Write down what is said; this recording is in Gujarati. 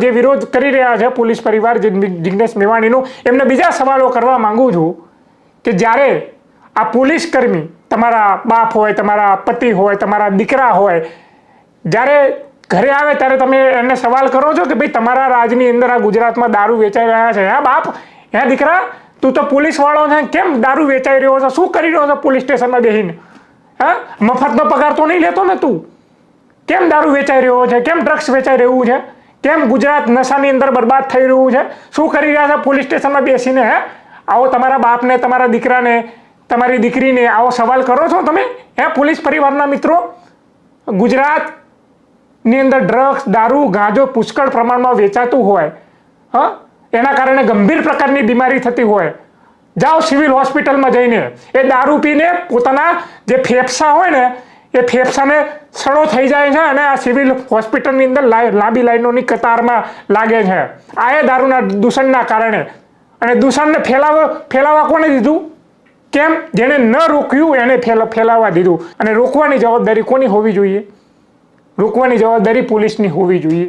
જે વિરોધ કરી રહ્યા છે, પોલીસ પરિવાર જિગ્નેશ મેવાણીનું, એમને બીજા સવાલો કરવા માંગુ છું કે જ્યારે આ પોલીસ કર્મી તમારા બાપ હોય, તમારા પતિ હોય, તમારા દીકરા હોય, જ્યારે ઘરે આવે ત્યારે તમે એને સવાલ કરો છો કે ભાઈ તમારા રાજની અંદર આ ગુજરાતમાં દારૂ વેચાઈ રહ્યા છે. હા, બાપ, હે, દીકરા, તું તો પોલીસ વાળો છે, કેમ દારૂ વેચાઈ રહ્યો છે? શું કરી રહ્યો છે પોલીસ સ્ટેશનમાં બેસીને હા, મફતનો પગાર તો નહીં લેતો ને તું? કેમ દારૂ વેચાઈ રહ્યો છે? કેમ ડ્રગ્સ વેચાઈ રહ્યું છે? કેમ ગુજરાત નશાની અંદર બરબાદ થઈ રહ્યું છે? શું કરી રહ્યા છે? પોલીસ સ્ટેશનમાં બેસીને, હે? આવો તમારા બાપને, તમારા દીકરાને, તમારી દીકરીને આવો સવાલ કરો છો તમે? હે, પોલીસ પરિવારના મિત્રો? ગુજરાતની અંદર ડ્રગ્સ, દારૂ, ગાંજો પુષ્કળ પ્રમાણમાં વેચાતું હોય, હા? એના કારણે ગંભીર પ્રકારની બીમારી થતી હોય. જાઓ સિવિલ હોસ્પિટલમાં જઈને, એ દારૂ પીને પોતાના જે ફેફસા હોય ને એ ફેફસાને સડો થઈ જાય છે અને આ સિવિલ હોસ્પિટલની અંદર લાંબી લાઈનોની કતારમાં લાગે છે. આ એ દારૂના દૂષણના કારણે. અને દૂષણને ફેલાવ ફેલાવા કોને દીધું? કેમ? જેણે ન રોક્યું એને ફેલ ફેલાવા દીધું. અને રોકવાની જવાબદારી કોની હોવી જોઈએ? રોકવાની જવાબદારી પોલીસની હોવી જોઈએ.